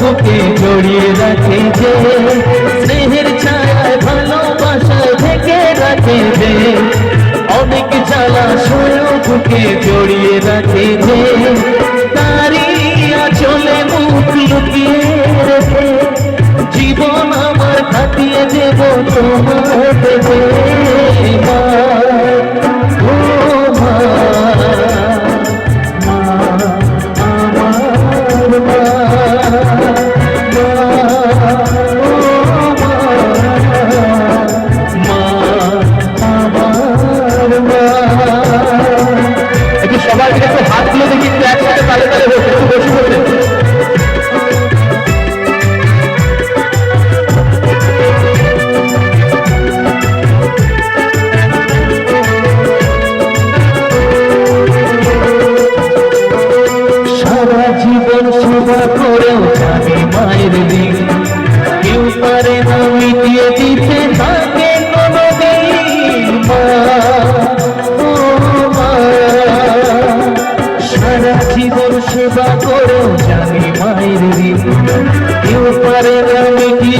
বুকে জড়িয়ে রাখে যে, স্নেহের ছায়ায় ভালোবাসায় ঢেকে রাখে যে, অনেক সয়েও বুকে জড়িয়ে রাখে যে তারি চলে মুখ লুকিয়ে রেখে, জীবন আমার কাটিয়ে দেব তোমার নাচগুলোতে কিন্তু একসাথে তালে তালে বসে বসে বসে। সারা জীবন সবার করেও জানি মায়ের সেবা করো জানি মায়ের দিন কেউ পারে